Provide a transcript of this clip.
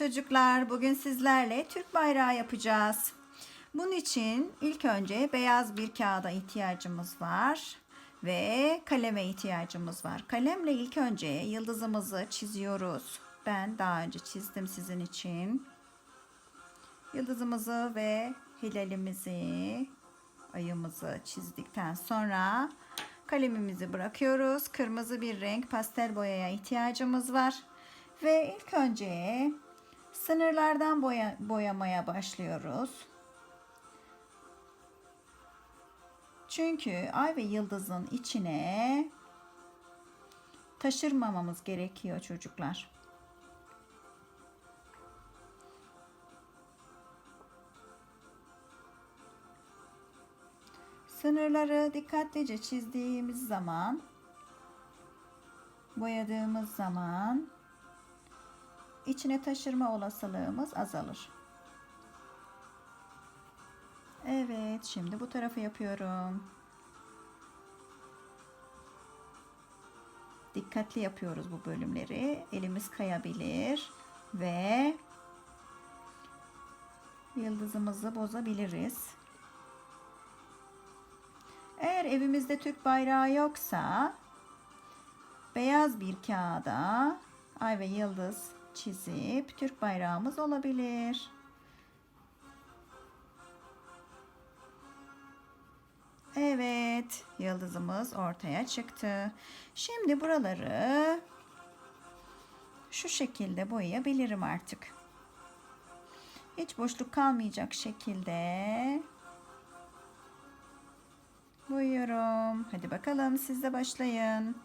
Çocuklar bugün sizlerle Türk bayrağı yapacağız. Bunun için ilk önce beyaz bir kağıda ihtiyacımız var ve kaleme ihtiyacımız var. Kalemle ilk önce yıldızımızı çiziyoruz. Ben daha önce çizdim sizin için. Yıldızımızı ve hilalimizi, ayımızı çizdikten sonra kalemimizi bırakıyoruz. Kırmızı bir renk pastel boyaya ihtiyacımız var. Ve ilk önce sınırlardan boya, boyamaya başlıyoruz. Çünkü ay ve yıldızın içine taşırmamamız gerekiyor çocuklar. Sınırları dikkatlice çizdiğimiz zaman boyadığımız zaman içine taşırma olasılığımız azalır. Evet, şimdi bu tarafı yapıyorum. Dikkatli yapıyoruz bu bölümleri. Elimiz kayabilir ve yıldızımızı bozabiliriz. Eğer evimizde Türk bayrağı yoksa beyaz bir kağıda ay ve yıldız çizip Türk bayrağımız olabilir. Evet, yıldızımız ortaya çıktı. Şimdi buraları şu şekilde boyayabilirim artık. Hiç boşluk kalmayacak şekilde boyuyorum. Hadi bakalım siz de başlayın.